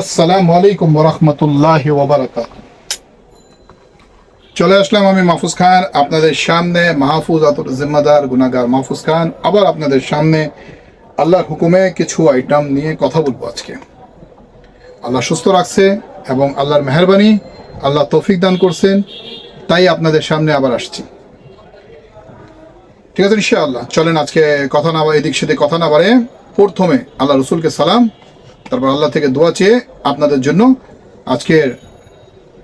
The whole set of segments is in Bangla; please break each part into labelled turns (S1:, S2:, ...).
S1: আসসালামু আলাইকুম রহমতুল্লাহ ওবরাকাত। চলে আসলাম আমি মাহফুজ খান, আপনাদের সামনে মাহফুজ আতুর জিম্মাদার গুনাগার মাহফুজ খান। আবার আপনাদের সামনে আল্লাহর হুকুমে কিছু আইটেম নিয়ে কথা বলব আজকে। আল্লাহ সুস্থ রাখছে এবং আল্লাহর মেহরবানি আল্লাহ তৌফিক দান করছেন, তাই আপনাদের সামনে আবার আসছি। ঠিক আছে, ইনশাআল্লাহ। চলেন আজকে কথা না এদিক সেদিক কথা না বাড়ে প্রথমে আল্লাহ রসুলকে সালাম তারপর আল্লাহ থেকে দোয়া চেয়ে আপনাদের জন্য আজকের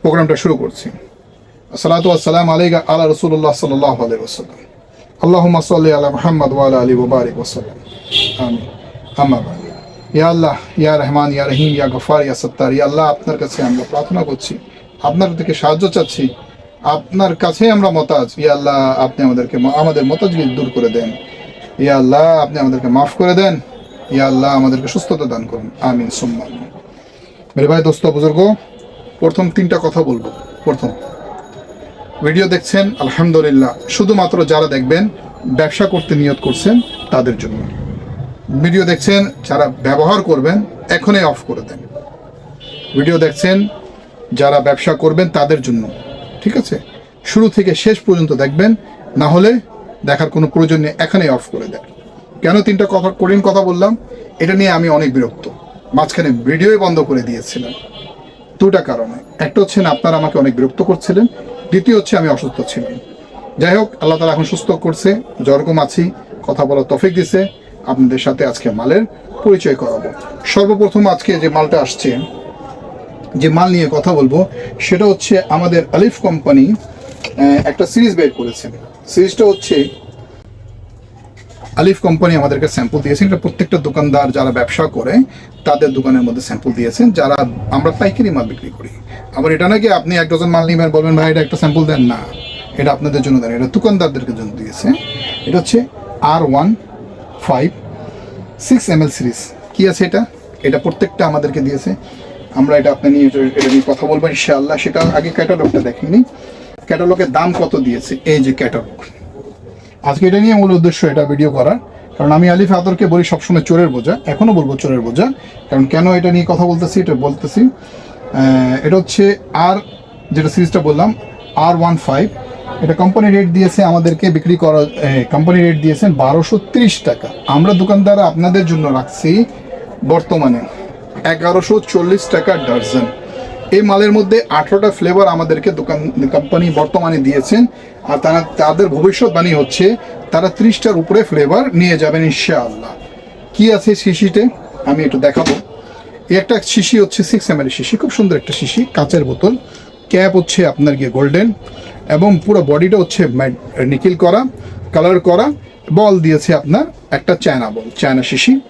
S1: প্রোগ্রামটা শুরু করছি। আসসালাতু আসসালাম আলাইকা আলা রসুল্লাহ সাল্লাহ ওয়াসাল্লাম। আল্লাহুম্মা সাল্লি আলা মুহাম্মদ ওয়া আলা আলি ওয়া বারিক ওয়াসাল্লাম আমিন। আম্মা বাদ। ইয়া আল্লাহ, ইয়া রহমান, ইয়া রহিম, ইয়া গফার, ইয়া সত্তার, ইয়া আল্লাহ, আপনার কাছে আমরা প্রার্থনা করছি। আপনার থেকে সাহায্য চাচ্ছি। আপনার কাছে আমরা মতাজ। ইয়া আল্লাহ, আপনি আমাদেরকে, আমাদের মতাজকে দূর করে দেন। ইয়া আল্লাহ, আপনি আমাদেরকে মাফ করে দেন। ইয়া আল্লাহ আমাদেরকে সুস্থতা দান করুন। আমিন, সুম্মা। মেরে ভাই, দোস্ত, বুজুর্গ, প্রথম তিনটা কথা বলব। প্রথম ভিডিও দেখছেন, আলহামদুলিল্লাহ, শুধুমাত্র যারা দেখবেন, ব্যবসা করতে নিয়ত করছেন, তাদের জন্য। ভিডিও দেখছেন, যারা ব্যবহার করবেন, এখনই অফ করে দেন। ভিডিও দেখছেন, যারা ব্যবসা করবেন, তাদের জন্য। ঠিক আছে? শুরু থেকে শেষ পর্যন্ত দেখবেন, না হলে দেখার কোনো প্রয়োজন নেই, এখানেই অফ করে দেন। কেন তিনটা কথা কঠিন কথা বললাম? এটা নিয়ে আমি অনেক বিরক্ত। মাঝখানে ভিডিওই বন্ধ করে দিয়েছিলাম। দুটা কারণে। একটা হচ্ছে আপনারা আমাকে অনেক বিরক্ত করছিলেন। দ্বিতীয় হচ্ছে আমি অসুস্থ ছিলাম। যাই হোক, আল্লাহ তালা এখন সুস্থ করছে। যেরকম আছি, কথা বলার তফিক দিছে। আপনাদের সাথে আজকে মালের পরিচয় করাবো। সর্বপ্রথম আজকে যে মালটা আসছে, যে মাল নিয়ে কথা বলব, সেটা হচ্ছে আমাদের আলিফ কোম্পানি একটা সিরিজ বের করেছে। সিরিজটা হচ্ছে আলিফ কোম্পানি আমাদেরকে স্যাম্পল দিয়েছেন এটা প্রত্যেকটা দোকানদার যারা ব্যবসা করে, তাদের দোকানের মধ্যে স্যাম্পল দিয়েছেন। যারা আমরা পাইকারি মাল বিক্রি করি। আবার এটা নাকি আপনি এক ডজন মাল নিবেন, বলবেন, ভাই, এটা একটা স্যাম্পল দেন। না, এটা আপনাদের জন্য দেন। এটা দোকানদারদেরকে জন্য দিয়েছে। এটা হচ্ছে R one five six M L series কী আছে এটা? এটা প্রত্যেকটা আমাদেরকে দিয়েছে। আমরা এটা আপনি নিয়ে এটা- নিয়ে কথা বলব ইনশাআল্লাহ। সেটা আগে ক্যাটালগটা দেখিনি। ক্যাটালগের দাম কত দিয়েছে? এই যে ক্যাটালগ আজকে এটা নিয়ে মূল উদ্দেশ্য এটা ভিডিও করার। কারণ আমি আলিফ আদরকে বলি সবসময় চোরের বোঝা। এখনও বলব চোরের বোঝা। কারণ কেন এটা নিয়ে কথা বলতেছি, এটা বলতেছি। এটা হচ্ছে আর যেটা সিরিজটা বললাম আর ওয়ান ফাইভ এটা কোম্পানি রেট দিয়েছে আমাদেরকে বিক্রি করা কোম্পানি রেট দিয়েছেন বারোশো তিরিশ টাকা। আমরা দোকানদার আপনাদের জন্য রাখছি বর্তমানে এগারোশো চল্লিশ টাকা ডার্জন এই মালের মধ্যে আঠারোটা ফ্লেভার আমাদেরকে দোকান কোম্পানি বর্তমানে দিয়েছেন। আর তারা, তাদের ভবিষ্যৎবাণী হচ্ছে, তারা ত্রিশটার উপরে ফ্লেভার নিয়ে যাবেন ইনশাআল্লাহ। কি আছে শিশিতে? আমি একটু দেখাবো। একটা শিশি হচ্ছে সিক্স এম শিশি, খুব সুন্দর একটা শিশি, কাঁচের বোতল। ক্যাপ হচ্ছে আপনার গিয়ে গোল্ডেন এবং পুরো বডিটা হচ্ছে নিকিল করা কালার করা। বল দিয়েছে আপনার একটা চায়না বল চায়না শিশি।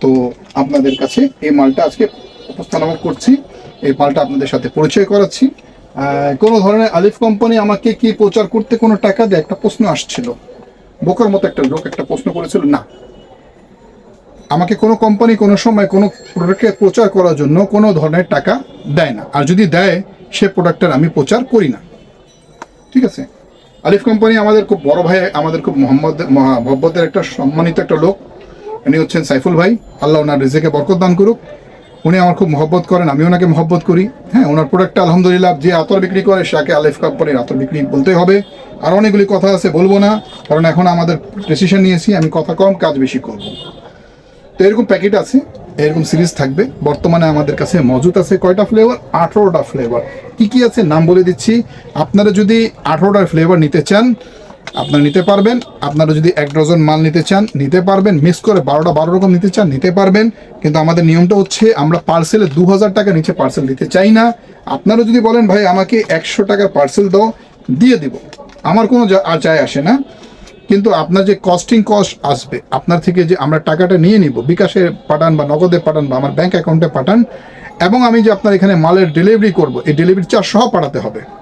S1: তো আপনাদের কাছে এই মালটা আজকে উপস্থাপন করছি। এই মালটা আপনাদের সাথে পরিচয় করাচ্ছি। কোনো ধরনের আলিফ কোম্পানি আমাকে কি প্রচার করতে কোনো টাকা দেয়? একটা প্রশ্ন আসছিল। বোকার মতো একটা লোক একটা প্রশ্ন করেছিল, না। আমাকে কোনো কোম্পানি কোনো সময় কোনো প্রোডাক্টকে প্রচার করার জন্য কোনো ধরনের টাকা দেয় না। আর যদি দেয়, সে প্রোডাক্টের আমি প্রচার করি না। ঠিক আছে? আলিফ কোম্পানি আমাদের খুব বড় ভাই, আমাদের খুব মোহাম্মদ মহব্বতের একটা সম্মানিত একটা লোক। উনি হচ্ছেন সাইফুল ভাই। আল্লাহ ওনার রেজেকে বরকত দান করুক। উনি আমার খুব মহব্বত করেন, আমি ওনাকে মহব্বত করি। হ্যাঁ ওনার প্রোডাক্টটা আলহামদুলিল্লাহ, যে আতর বিক্রি করে, সেটাকে আলিফ কোম্পানির আতর বিক্রি বলতেই হবে। আর অনেকগুলি কথা আছে, বলব না, কারণ এখন আমাদের ডিসিশন নিয়েছি, আমি কথা কম, কাজ বেশি করব। তো এরকম প্যাকেট আছে, এরকম সিরিজ থাকবে। বর্তমানে আমাদের কাছে মজুদ আছে কয়টা ফ্লেভার আঠেরোটা ফ্লেভার কি কি আছে নাম বলে দিচ্ছি। আপনারা যদি আঠারোটার ফ্লেভার নিতে চান আপনারা নিতে পারবেন। আপনারা যদি এক ডজন মাল নিতে চান, নিতে পারবেন। মিক্স করে বারোটা বারো রকম নিতে চান, নিতে পারবেন। কিন্তু আমাদের নিয়মটা হচ্ছে, আমরা পার্সেলে দু হাজার টাকা নিচে পার্সেল দিতে চাই না। আপনারা যদি বলেন, ভাই, আমাকে একশো টাকার পার্সেল দাও, দিয়ে দিব। আমার কোনো আর যায় আসে না। কিন্তু আপনার যে কস্টিং কস্ট আসবে, আপনার থেকে যে আমরা টাকাটা নিয়ে নিব, বিকাশে পাঠান বা নগদে পাঠান বা আমার ব্যাংক অ্যাকাউন্টে পাঠান, এবং আমি যে আপনার এখানে মালের ডেলিভারি করব, এই ডেলিভারি চার্জ সহ পাঠাতে হবে।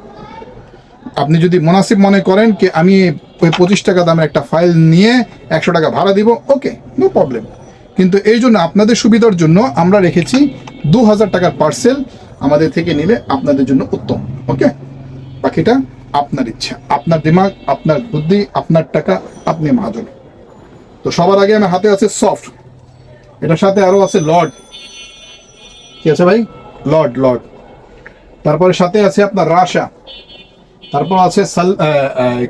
S1: আপনি যদি মুনাসিব মনে করেন কি আমি ওই পঁচিশ টাকা দামের একটা ফাইল নিয়ে একশো টাকা ভাড়া দিব ওকে নো প্রবলেম কিন্তু এই জন্য আপনাদের সুবিধার জন্য আমরা রেখেছি দু হাজার টাকার পার্সেল আমাদের থেকে নিলে আপনাদের জন্য উত্তম ওকে বাকিটা আপনার ইচ্ছা, আপনার দিমাগ আপনার বুদ্ধি, আপনার টাকা, আপনি মহাজন। তো সবার আগে আমার হাতে আছে সফট এটার সাথে আরও আছে লর্ড কি আছে ভাই? লর্ড লর্ড তারপরে সাথে আছে আপনার রাশা। তারপর আছে সাল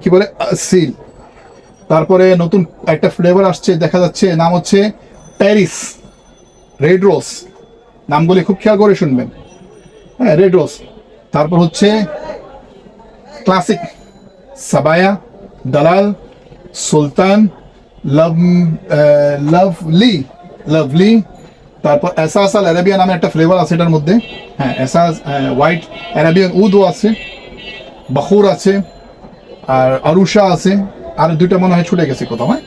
S1: কি বলে? সিল। তারপরে নতুন একটা ফ্লেভার আসছে, দেখা যাচ্ছে, নাম হচ্ছে প্যারিস রেড রোজ নামগুলি খুব খেয়াল করে শুনবেন। হ্যাঁ রেড রোজ তারপর হচ্ছে classic Sabaya Dalal Sultan love lovely lovely তারপর এসাস আল অ্যারাবিয়া নামে একটা ফ্লেভার আছে এটার মধ্যে। হ্যাঁ এসাস হোয়াইট অ্যারাবিয়ান উদও আছে। বাহুর আছে, আর আরুষা আছে, আর দুইটা মনে হয় ছুটে গেছে কোথাও হ্যাঁ?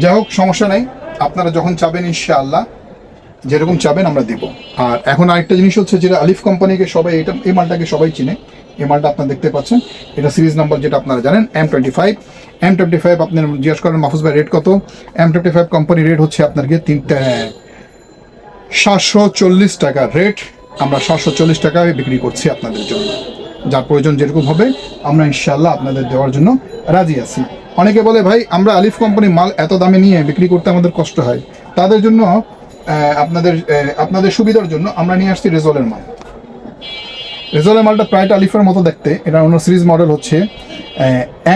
S1: যাই হোক, সমস্যা নাই। আপনারা যখন চাবেন, ইনশাআল্লাহ, যেরকম চাবেন, আমরা দিব। আর এখন আরেকটা জিনিস হচ্ছে যেটা আলিফ কোম্পানিকে সবাই, এটা এই মালটাকে সবাই চিনে। এই মালটা আপনারা দেখতে পাচ্ছেন। এটা সিরিজ নাম্বার যেটা আপনারা জানেন M twenty five M twenty five আপনার জিজ্ঞেস করেন, মাহফুজ ভাই রেট কত? M twenty five company rate হচ্ছে আপনার গিয়ে তিনটা সাতশো চল্লিশ টাকা। রেট আমরা সাতশো চল্লিশ টাকায় বিক্রি করছি আপনাদের জন্য। যার প্রয়োজন যেরকম হবে, আমরা ইনশাল্লাহ আপনাদের দেওয়ার জন্য রাজি আছি। অনেকে বলে, ভাই, আমরা আলিফ কোম্পানির মাল এত দামে নিয়ে বিক্রি করতে আমাদের কষ্ট হয়। তাদের জন্য আপনাদের আপনাদের সুবিধার জন্য আমরা নিয়ে আসছি রেজলের মাল। রেজলের মালটা প্রায়টা আলিফের মতো দেখতে। এটা অন্য সিরিজ মডেল হচ্ছে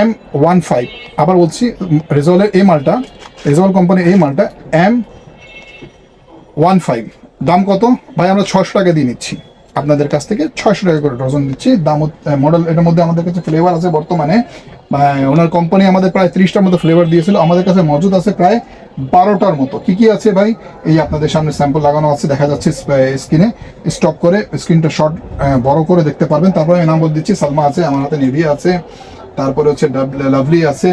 S1: এম ওয়ান ফাইভ। আবার বলছি, রেজলের এই মালটা, রেজল কোম্পানির এই মালটা, এম ওয়ান ফাইভ। দাম কত? ভাই, আমরা ছশো টাকা দিয়ে নিচ্ছি। আপনাদের কাছ থেকে ছয়শো টাকা করে ডজন দিচ্ছি। দাম মডেল এটার মধ্যে আমাদের কাছে ফ্লেভার আছে বর্তমানে। ওনার কোম্পানি আমাদের প্রায় ত্রিশটার মতো ফ্লেভার দিয়েছিল। আমাদের কাছে মজুদ আছে প্রায় বারোটার মতো। কি কি আছে ভাই? এই আপনাদের সামনে স্যাম্পল লাগানো আছে দেখা যাচ্ছে স্ক্রিনে স্টপ করে স্ক্রিনটা শর্ট বড় করে দেখতে পারবেন। তারপরে আমি নাম বলে দিচ্ছি সালমা আছে আমার হাতে নেভি আছে। তারপরে হচ্ছে লাভলি আছে।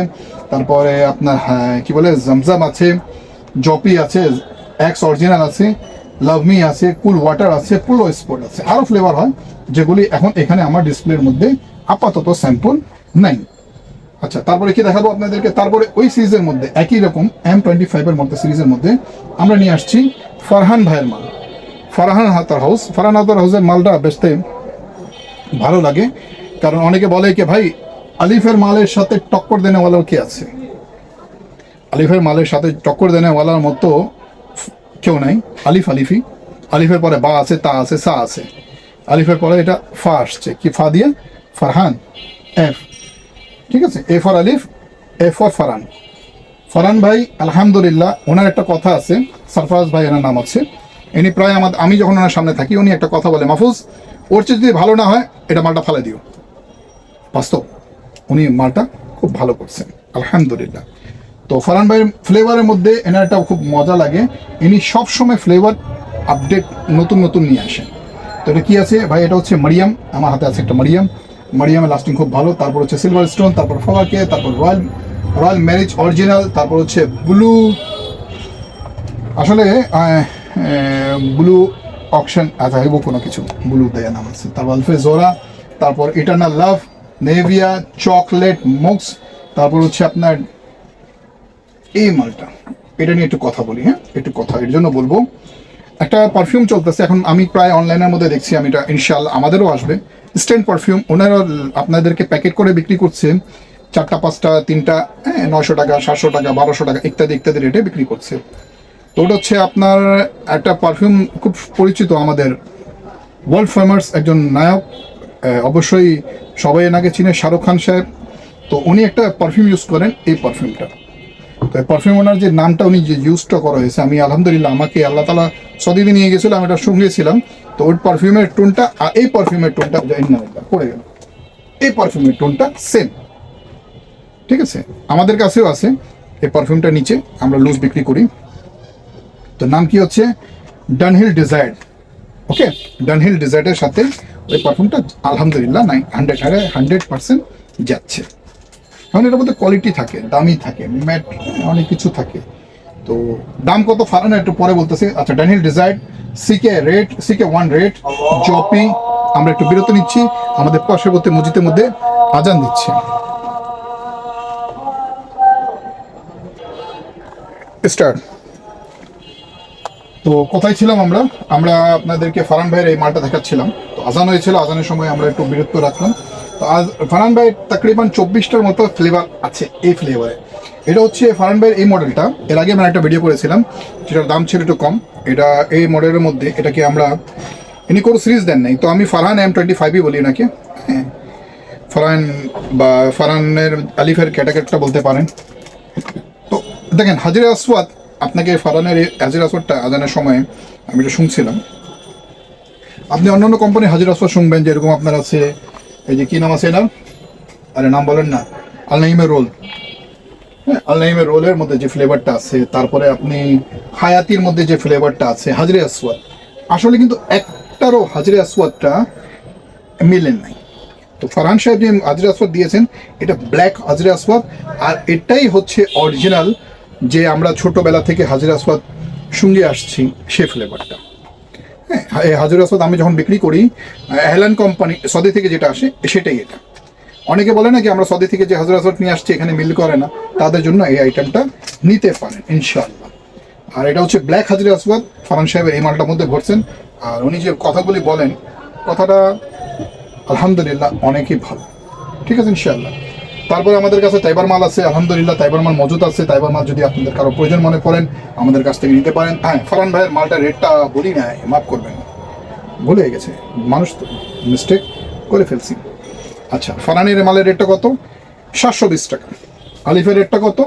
S1: তারপরে আপনার হ্যাঁ, কি বলে জমজম আছে জপি আছে এক্স অরিজিনাল আছে। লাভমি আছে, কুল ওয়াটার আছে পুলো স্পোর্ট আছে। আরও ফ্লেভার হয়, যেগুলি এখন এখানে আমার ডিসপ্লের মধ্যে আপাতত স্যাম্পল নাই। আচ্ছা তারপরে কি দেখাবো আপনাদেরকে? তারপরে ওই সিরিজের মধ্যে, একই রকম এম টোয়েন্টি ফাইভের মধ্যে সিরিজের মধ্যে আমরা নিয়ে আসছি ফারহান ভাইয়ের মাল। ফারহান হাতার হাউস ফারহান হাতার হাউসের মালটা বেচতে ভালো লাগে, কারণ অনেকে বলে কি, ভাই, আলিফের মালের সাথে টক্কর দেনেওয়ালাও কে আছে? আলিফের মালের সাথে টক্কর দেনেওয়ালার মতো কেউ নাই। আলিফ আলিফি আলিফের পরে বা আছে, তা আছে, সা আছে। আলিফের পরে এটা ফা আসছে। কি ফা দিয়ে? ফারহান। এফ। ঠিক আছে? A for Alif, A for Farhan. Farhan ভাই, আলহামদুলিল্লাহ, ওনার একটা কথা আছে। সারফরাজ ভাই এনার নাম আছে। ইনি প্রায় আমার আমি যখন ওনার সামনে থাকি, উনি একটা কথা বলে, মাহফুজ, ওর চেয়ে যদি ভালো না হয়, এটা মালটা ফালে দিও। বাস্তব। উনি মালটা খুব ভালো করছেন। আলহামদুলিল্লাহ। তো ফারহান ভাইয়ের ফ্লেভারের মধ্যে এনার খুব মজা লাগে। ইনি সবসময় ফ্লেভার আপডেট নতুন নতুন নিয়ে আসেন। তো এটা কি আছে? ভাই, এটা হচ্ছে মারিয়াম। আমার হাতে আছে একটা মারিয়াম। মারিয়ামের লাস্টিং খুব ভালো। তারপর হচ্ছে সিলভার স্টোন তারপর ফলাকে তারপর রয়্যাল রয়্যাল ম্যারেজ অরিজিনাল তারপর হচ্ছে ব্লু আসলে ব্লু অকশন হইব কোনো কিছু। ব্লু দেয়া নাম আছে। তারপর আলফে জোরা তারপর ইটার্নাল লাভ নেভিয়া চকলেট মুক্স তারপর হচ্ছে আপনার এই মালটা, এটা নিয়ে একটু কথা বলি হ্যাঁ? একটু কথা, এর জন্য বলব। একটা পারফিউম চলতেছে, এখন আমি প্রায় অনলাইনের মধ্যে দেখছি আমি এটা ইনশাল্লাহ আমাদেরও আসবে। স্ট্যান্ড পারফিউম ওনারা আপনাদেরকে প্যাকেট করে বিক্রি করছে, চারটা, পাঁচটা, তিনটা হ্যাঁ নশো টাকা, সাতশো টাকা, বারোশো টাকা, ইত্যাদি ইত্যাদি রেটে বিক্রি করছে। তো ওটা হচ্ছে আপনার একটা পারফিউম খুব পরিচিত আমাদের ওয়ার্ল্ড ফেমাস একজন নায়ক অবশ্যই সবাই এনাকে চিনে, শাহরুখ খান সাহেব। তো উনি একটা পারফিউম ইউজ করেন এই পারফিউমটা তো পারফিউম ওনার যে নামটা উনি যে ইউজটা করা হয়েছে, আমি আলহামদুলিল্লাহ আমাকে আল্লাহ তালা সদিদি নিয়ে গেছিল, আমি এটা শুনিয়েছিলাম তো ওই পারফিউমের টোনটা আর এই পারফিউমের টোনটা পড়ে গেল। এই পারফিউমের টোনটা সেম ঠিক আছে? আমাদের কাছেও আছে। এই পারফিউমটা নিচে আমরা লুজ বিক্রি করি। তো নাম কি হচ্ছে? ডানহিল ডিজায়ার ওকে ডানহিল ডিজায়ারের সাথে ওই পারফিউমটা আলহামদুলিল্লাহ নাই হান্ড্রেড হান্ড্রেড পার্সেন্ট যাচ্ছে। কারণ এটার মধ্যে কোয়ালিটি থাকে দামি থাকে, ম্যাট অনেক কিছু থাকে। তো দাম কত ফারানো একটু পরে বলতেছি। আচ্ছা Daniel decide CK rate CK one rate জপি আমরা একটু বিরত নিচ্ছি। আমাদের পার্শ্ববর্তী মসজিদের মধ্যে আজান দিচ্ছে তো কোথায় ছিলাম আমরা? আমরা আপনাদেরকে ফারান ভাইয়ের এই মালটা দেখাচ্ছিলাম। তো আজান হয়েছিল, আজানের সময় আমরা একটু বিরত রাখলাম। তো আজ ফারান ভাই তাকরিবান চব্বিশটার মতো ফ্লেভার আছে এই ফ্লেভারে এটা হচ্ছে ফারান ভাইয়ের এই মডেলটা এর আগে আমরা একটা ভিডিও করেছিলাম, যেটার দাম ছিল একটু কম। এটা এই মডেলের মধ্যে এটাকে আমরা ইনি কোনো সিরিজ দেন নাই। তো আমি ফারহান এম টোয়েন্টি ফাইভই বলি নাকি হ্যাঁ। ফারহান বা ফারহানের আলিফের ক্যাটাগরিটা বলতে পারেন। তো দেখেন, হাজির আসওয়াদ, আপনাকে ফারহানের হাজির আসওয়াদটা আজানের সময় আমি এটা শুনছিলাম। আপনি অন্যান্য কোম্পানির হাজির আসওয়াদ শুনবেন, যেরকম আপনার আছে এই যে কি নাম আছে এনার আরে নাম বলেন না। আল নাইমের রোল। হ্যাঁ আল নাইমের রোলের মধ্যে যে ফ্লেভারটা আছে, তারপরে আপনি হায়াতির মধ্যে যে ফ্লেভারটা আছে, হাজরে আসওয়াদ। আসলে কিন্তু একটারও হাজরে আসওয়াদটা মিলেন নাই। তো ফারহান সাহেব যে হাজরে আসওয়াদ দিয়েছেন, এটা ব্ল্যাক হাজরে আসওয়াদ, আর এটাই হচ্ছে অরিজিনাল যে আমরা ছোটবেলা থেকে হাজরে আসওয়াদ সঙ্গে আসছি সে ফ্লেভারটা। এই হাজরে আসওয়াদ আমি যখন বিক্রি করি হেলান কোম্পানি, সদি থেকে যেটা আসে, সেটাই এটা। অনেকে বলে না কি আমরা সদি থেকে যে হাজরা আসওয়াদ নিয়ে আসছি, এখানে মিল করে না। তাদের জন্য এই আইটেমটা নিতে পারেন, ইনশাআল্লাহ। আর এটা হচ্ছে ব্ল্যাক হাজরা আসওয়াদ ফারান সাহেবের এই মালটার মধ্যে ভরছেন। আর উনি যে কথাগুলি বলেন, কথাটা আলহামদুলিল্লাহ অনেকই ভালো। ঠিক আছে, ইনশাআল্লাহ। তারপরে আমাদের কাছে তাইবার মাল আছে, আলহামদুলিল্লাহ তাইবার মাল মজুদ আছে। তাইবার মাল যদি আপনাদের কারও প্রয়োজন মনে করেন, আমাদের কাছ থেকে নিতে পারেন। হ্যাঁ ফারান ভাইয়ের মালটা রেটটা বলি না, মাফ করবেন। ভুলে গেছে। মানুষ তো মিস্টেক করে ফেলছি। আচ্ছা ফারানের মালের রেটটা কত? সাতশো বিশ টাকা। আলিফের রেটটা কত?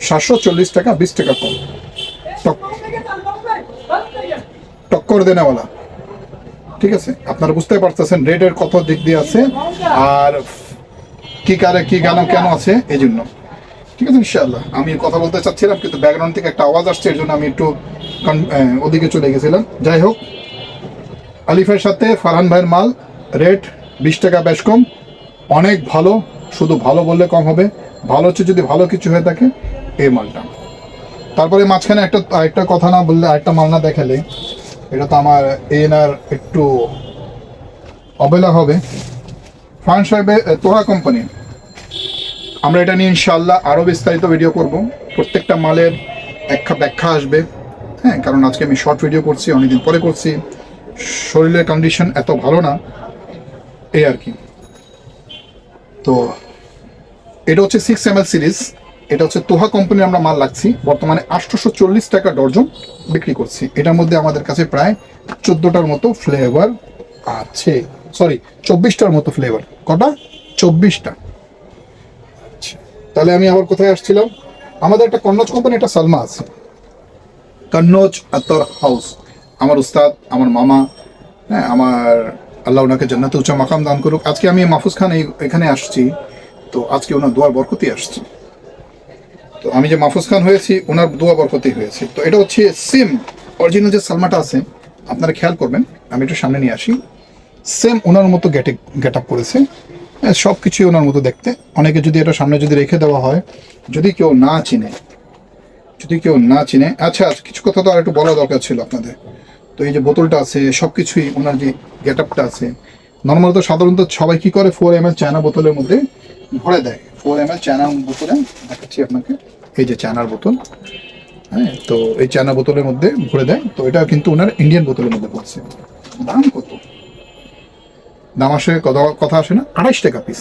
S1: সাতশো চল্লিশ টাকা, বিশ টাকা কম। টক- টক্কর দেনেওয়ালা। ঠিক আছে? আপনারা বুঝতে পারতেছেন রেটের কত দিক দিয়ে আছে। আর কি কারে, কি গান কেন আছে? এই জন্য ঠিক আছে, ইনশাআল্লাহ। আমি কথা বলতে চাচ্ছিলাম, কিন্তু ব্যাকগ্রাউন্ড থেকে একটা আওয়াজ আসছে, এর জন্য আমি একটু ওদিকে চলে গেছিলাম। যাই হোক, আলিফের সাথে ফারহান ভাইয়ের মাল রেট বিশ টাকা বেশ কম। অনেক ভালো, শুধু ভালো বললে কম হবে। ভালো হচ্ছে যদি ভালো কিছু হয়ে থাকে, এই মালটা। তারপরে মাঝখানে একটা একটা কথা না বললে আরেকটা মাল না দেখালে, এটা তো আমার এনার একটু অবহেলা হবে। ফান সাহেবের তোহা কোম্পানি আমরা এটা নিয়ে ইনশাল্লাহ আরও বিস্তারিত ভিডিও করব। প্রত্যেকটা মালের একটা ব্যাখ্যা আসবে। হ্যাঁ কারণ আজকে আমি শর্ট ভিডিও করছি, অনেকদিন পরে করছি। শরীরের কন্ডিশন এত ভালো না, এই আর কি। তো এটা হচ্ছে সিক্স এম সিরিজ এটা হচ্ছে তোহা কোম্পানির আমরা মাল লাগছি বর্তমানে আটশোশো চল্লিশ টাকা ডর্জন বিক্রি করছি। এটার মধ্যে আমাদের কাছে প্রায় চোদ্দোটার মতো ফ্লেভার আছে। সরি চব্বিশটার মতো ফ্লেভার কটা? চব্বিশটা। আচ্ছা, তাহলে আমি আবার কোথায় আসছিলাম? আমাদের একটা কন্নজ কোম্পানি একটা সালমা আছে। কন্নজ আতর হাউস আমার উস্তাদ আমার মামা হ্যাঁ আমার আল্লাহ ওনাকে জান্নাতে উচ্চ মাকাম দান করুক। আজকে আমি মাহফুজ খান এখানে আসছি। তো আজকে ওনার দোয়ার বরকতি আসছি। তো আমি যে মাহফুজ খান হয়েছি ওনার দোয়া বরকতি হয়েছি। তো এটা হচ্ছে সেম। অরিজিনাল যে সালমাটা আছে আপনারা খেয়াল করবেন আমি একটু সামনে নিয়ে আসি। সেম ওনার মতো গেটে গেট আপ করেছে। সব কিছুই ওনার মতো দেখতে। অনেকে যদি এটা সামনে যদি রেখে দেওয়া হয় যদি কেউ না চিনে যদি কেউ না চিনে আচ্ছা আচ্ছা, কিছু কথা তো আর একটু বলা দরকার ছিল আপনাদের। তো এই যে বোতলটা আছে সব কিছুই ওনার যে গেট আপটা আছে নর্মাল তো সাধারণত সবাই কি করে? ফোর এম এল চায়না বোতলের মধ্যে ভরে দেয়। ফোর এম এল চায়না বোতলে দেখাচ্ছি আপনাকে এই যে চায়নার বোতল। হ্যাঁ তো এই চায়না বোতলের মধ্যে ভরে দেয়। তো এটা কিন্তু ওনার ইন্ডিয়ান বোতলের মধ্যে পড়ছে। দাম কত? দাম আসে, কথা আসে না, আড়াইশ টাকা পিস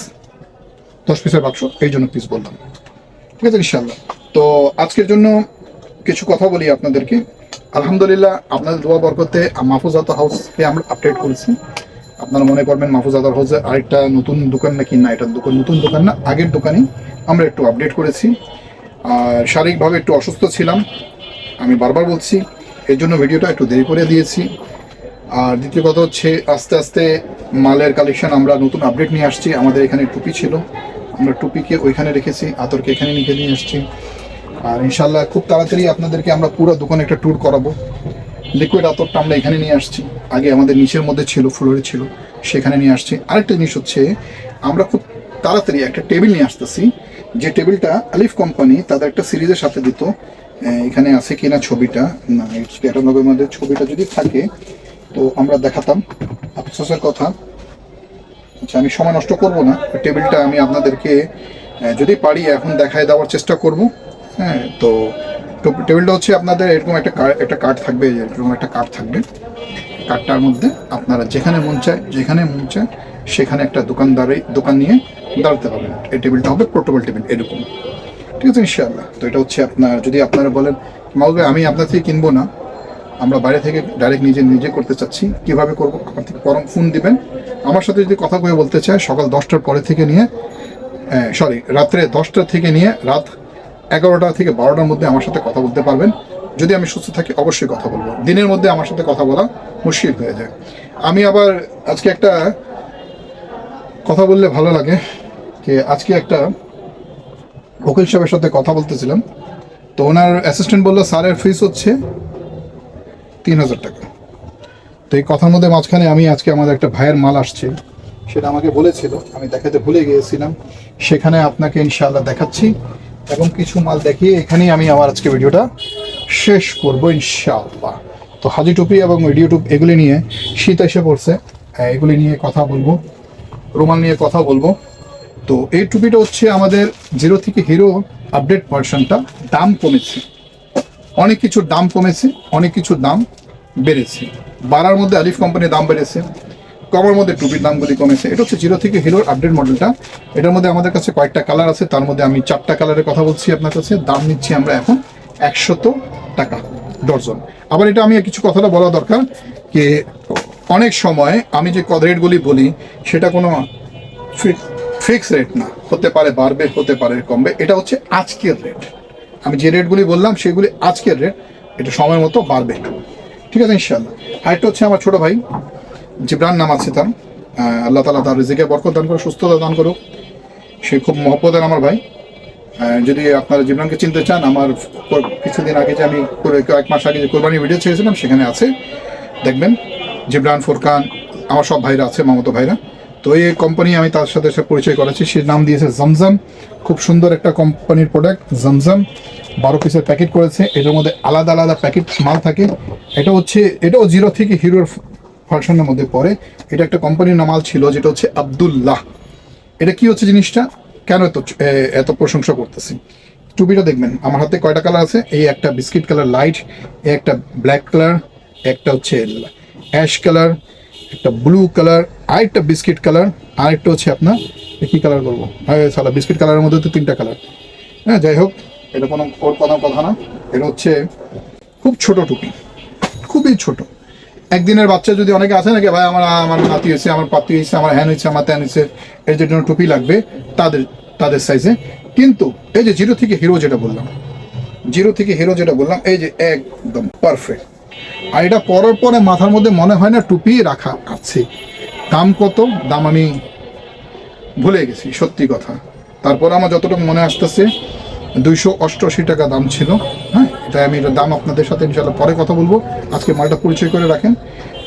S1: দশ পিসের বাক্স, এই জন্য পিস বললাম। ঠিক আছে ইনশাল্লাহ তো আজকের জন্য কিছু কথা বলি আপনাদেরকে। আলহামদুলিল্লাহ, আপনাদের দোয়া বরকতে মাহফুজ আতা হাউসকে আমরা আপডেট করেছি। আপনারা মনে করবেন মাহফুজ আতার হাউসে আরেকটা নতুন দোকান নাকি? না, এটা দোকান, নতুন দোকান না, আগের দোকানই আমরা একটু আপডেট করেছি। আর শারীরিকভাবে একটু অসুস্থ ছিলাম। আমি বারবার বলছি, এর জন্য ভিডিওটা একটু দেরি করে দিয়েছি। আর দ্বিতীয় কথা হচ্ছে, আস্তে আস্তে মালের কালেকশন আমরা নতুন আপডেট নিয়ে আসছি। আমাদের এখানে টুপি ছিল। আমরা টুপিকে ওইখানে রেখেছি, আতরকে এখানে নিয়ে নিয়ে আসছি। আর ইনশাল্লাহ খুব তাড়াতাড়ি আপনাদেরকে আমরা পুরো দোকানে একটা ট্যুর করাবো। লিকুইড আতরটা আমরা এখানে নিয়ে আসছি। আগে আমাদের নিচের মধ্যে ছিল ফ্লোরে ছিল, সেখানে নিয়ে আসছি। আরেকটা জিনিস হচ্ছে, আমরা খুব তাড়াতাড়ি একটা টেবিল নিয়ে আসতেছি। যে টেবিলটা আলিফ কোম্পানি তাদের একটা সিরিজের সাথে দিত। এখানে আছে কিনা ছবিটা? না ক্যাটালগের মধ্যে ছবিটা যদি থাকে তো আমরা দেখাতাম। আফসোসের কথা। আচ্ছা আমি সময় নষ্ট করব না। টেবিলটা আমি আপনাদেরকে যদি পারি এখন দেখায় দেওয়ার চেষ্টা করব। হ্যাঁ তো টেবিলটা হচ্ছে আপনাদের এরকম একটা একটা কার্ড থাকবে, এরকম একটা কার্ড থাকবে। কার্ডটার মধ্যে আপনারা যেখানে মন চায়, যেখানে মন চায়, সেখানে একটা দোকানদারে দোকান নিয়ে দাঁড়াতে পারবেন। এই টেবিলটা হবে পোর্টেবল টেবিল, এরকম। ঠিক আছে, ইনশাআল্লাহ। তো এটা হচ্ছে আপনার, যদি আপনারা বলেন মাউল আমি আপনার থেকে কিনবো না। আমরা বাইরে থেকে ডাইরেক্ট নিজে নিজে করতে চাচ্ছি, কীভাবে করব? পরম ফোন দিবেন। আমার সাথে যদি কথা কয়ে বলতে চায়, সকাল দশটার পরে থেকে নিয়ে সরি রাত্রে দশটা থেকে নিয়ে রাত এগারোটা থেকে বারোটার মধ্যে আমার সাথে কথা বলতে পারবেন। যদি আমি সুস্থ থাকি, অবশ্যই কথা বলব। দিনের মধ্যে আমার সাথে কথা বলা মুশকিল হয়ে যায়। আমি আবার আজকে একটা কথা বললে ভালো লাগে যে, আজকে একটা উকিল সাহেবের সাথে কথা বলতেছিলাম। তো ওনার অ্যাসিস্ট্যান্ট বলল, স্যারের ফিস হচ্ছে তিন হাজার টাকা। তো এই কথার মধ্যে মাঝখানে আমি আজকে আমাদের একটা ভাইয়ের মাল আসছে। সেটা আমাকে বলেছিল, আমি দেখাতে ভুলে গিয়েছিলাম। সেখানে আপনাকে ইনশাআল্লাহ দেখাচ্ছি এবং কিছু মাল দেখিয়ে এখানেই আমি আমার আজকে ভিডিওটা শেষ করব ইনশাআল্লাহ। তো হাজি টুপি এবং ইউটিউব এগুলি নিয়ে শীত এসে পড়ছে এগুলি নিয়ে কথা বলব, রুমাল নিয়ে কথা বলব। তো এই টুপিটা হচ্ছে আমাদের জিরো থেকে হিরো আপডেট ভার্সনটা দাম কমেছে। অনেক কিছুর দাম কমেছে, অনেক কিছুর দাম বেড়েছে। বাড়ার মধ্যে আলিফ কোম্পানির দাম বেড়েছে, কমার মধ্যে টুপির দামগুলি কমেছে। এটা হচ্ছে জিরো থেকে হিরোর আপডেট মডেলটা এটার মধ্যে আমাদের কাছে কয়েকটা কালার আছে, তার মধ্যে আমি চারটা কালারের কথা বলছি আপনার কাছে। দাম নিচ্ছি আমরা এখন একশত টাকা ডর্জন আবার এটা আমি কিছু কথাটা বলা দরকার যে, অনেক সময় আমি যে রেটগুলি বলি, সেটা কোনো ফিক্স রেট না। হতে পারে বাড়বে, হতে পারে কমবে। এটা হচ্ছে আজকের রেট আমি যে রেটগুলি বললাম, সেগুলি আজকের রেট এটা সময় মতো বাড়বে। ঠিক আছে ইনশাল্লাহ আরেকটা হচ্ছে আমার ছোট ভাই জিবরান নাম আছে তার আল্লাহ তালা তার রিজিকে বরকত দান করুক, সুস্থতা দান করুক। সে খুব মহব্বতের আমার ভাই। যদি আপনারা জিবরানকে চিনতে চান, আমার কিছুদিন আগে যে আমি করে- কয়েক মাস আগে যে কোরবানি ভিডিও ছেড়েছিলাম, সেখানে আছে। দেখবেন, জিবরান, ফুরকান, আমার সব ভাইরা আছে, মামতো ভাইরা। তো এই কোম্পানি আমি তার সাথে সাথে পরিচয় করেছি। সে নাম দিয়েছে জমজম খুব সুন্দর একটা কোম্পানির প্রোডাক্ট জমজম বারো পিসের প্যাকেট করেছে। এটার মধ্যে আলাদা আলাদা প্যাকেট মাল থাকে। এটা হচ্ছে, এটাও জিরো থেকে হিরোর ভার্সনের মধ্যে পড়ে। এটা একটা কোম্পানির নামাল ছিল, যেটা হচ্ছে আব্দুল্লাহ। এটা কি হচ্ছে জিনিসটা? কেন এত এত প্রশংসা করতেছি টুপিটা দেখবেন। আমার হাতে কয়টা কালার আছে? এই একটা বিস্কিট কালার লাইট এই একটা ব্ল্যাক কালার একটা হচ্ছে অ্যাশ কালার একটা ব্লু কালার আরেকটা বিস্কিট কালার আর একটা হচ্ছে আপনার কি কালার করব সালা বিস্কিট কালারের মধ্যে তো তিনটা কালার হ্যাঁ যাই হোক, এটা কোনো ওর কোনো কথা না। এটা হচ্ছে খুব ছোট টুপি, খুবই ছোট। একদিনের বাচ্চা যদি অনেকে আছে নাকি, ভাই, আমার আমার নাতি হয়েছে, আমার পাতি হয়েছে, আমার হ্যান হয়েছে, আমার ত্যান হয়েছে, এর জন্য টুপি লাগবে তাদের তাদের সাইজে কিন্তু এই যে জিরো থেকে হিরো যেটা বললাম, জিরো থেকে হিরো যেটা বললাম, এই যে একদম পারফেক্ট আর এটা পরার পরে মাথার মধ্যে মনে হয় না টুপি রাখা আছে। দাম কত? দাম আমি ভুলে গেছি, সত্যি কথা। তারপর আমার যতটুকু মনে আসতেছে, দুইশো অষ্টআশি টাকা দাম ছিল। হ্যাঁ এটা আমি এটার দাম আপনাদের সাথে ইনশাল্লাহ পরে কথা বলব। আজকে মালটা পরিচয় করে রাখেন।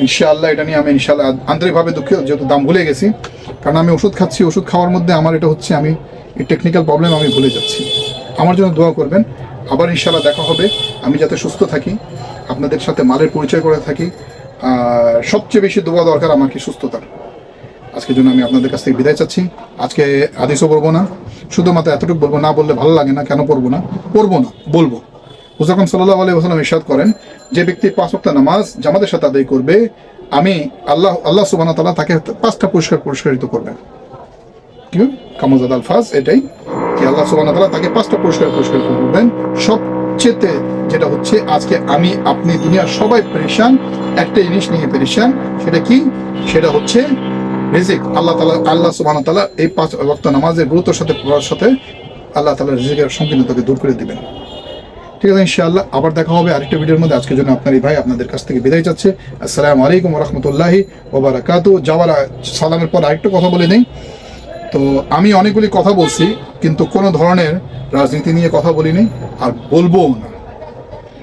S1: ইনশাআল্লাহ এটা নিয়ে আমি ইনশাল্লাহ আন্তরিকভাবে দুঃখিত, যেহেতু দাম ভুলে গেছি। কারণ আমি ওষুধ খাচ্ছি, ওষুধ খাওয়ার মধ্যে আমার এটা হচ্ছে আমি, এই টেকনিক্যাল প্রবলেম আমি ভুলে যাচ্ছি। আমার জন্য দোয়া করবেন। আবার ইনশাল্লাহ দেখা হবে। আমি যাতে সুস্থ থাকি। আপনাদের সাথে মালের পরিচয় করে থাকি। সবচেয়ে বেশি দোয়া দরকার আমাকে সুস্থতার। আজকের জন্য আমি আপনাদের কাছ থেকে বিদায় চাচ্ছি। আজকে আদেশও বলব না। শুধুমাত্র এতটুকু বলব, না বললে ভালো লাগে না, কেন পড়ব না? পড়ব না, বলব। হুসাকম সাল্লাহ আলী ওসালাম ইরশাদ করেন যে ব্যক্তি পাঁচ ওয়াক্ত নামাজ জামাতের সাথে আদায় করবে, আমি আল্লাহ আল্লাহ সুবাহ তাআলা তাকে পাঁচটা পুরস্কার পুরস্কারিত করবেন। কি? কামজাদ আলফাজ, এটাই। কি আল্লাহ সুবাহ তাআলা তাকে পাঁচটা পুরস্কার পুরস্কারিত করবেন। সবচেয়ে যেটা হচ্ছে আজকে আমি, আপনি দুনিয়ার সবাই পরেশান, একটা জিনিস নিয়ে পরেশান, সেটা কি? সেটা হচ্ছে রিজিক। আল্লাহ তালা আল্লাহ সুবাহ তালা এই পাঁচ ওয়াক্ত নামাজের গুরুত্বের সাথে পড়ার সাথে আল্লাহ তালা রিজিকের সংকীর্ণতাকে দূর করে দিবেন। ঠিক আছে, ইনশাআল্লাহ, আবার দেখা হবে আরেকটা ভিডিওর মধ্যে। আজকের জন্য আপনার এই ভাই আপনাদের কাছ থেকে বিদায় চাচ্ছে। আসসালামু আলাইকুম রহমতুল্লাহি ওবারাকাতু যাওয়ার সালামের পর আরেকটা কথা বলে নেই। তো আমি অনেকগুলি কথা বলছি, কিন্তু কোনো ধরনের রাজনীতি নিয়ে কথা বলিনি, আর বলবোও না।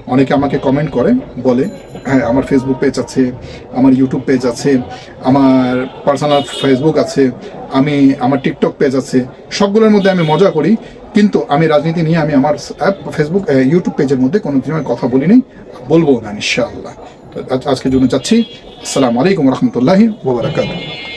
S1: অনেকে আমাকে কমেন্ট করে, বলে হ্যাঁ আমার ফেসবুক পেজ আছে, আমার ইউটিউব পেজ আছে, আমার পার্সোনাল ফেসবুক আছে, আমি, আমার টিকটক পেজ আছে, সবগুলোর মধ্যে আমি মজা করি, কিন্তু আমি রাজনীতি নিয়ে আমি আমার ফেসবুক ইউটিউব পেজের মধ্যে কোনো ধরনের কথা বলিনি, বলব না, ইনশাআল্লাহ। আজ- আজকের জন্য চাচ্ছি আসসালামু আলাইকুম রহমতুল্লাহি ওবরাকাতুহ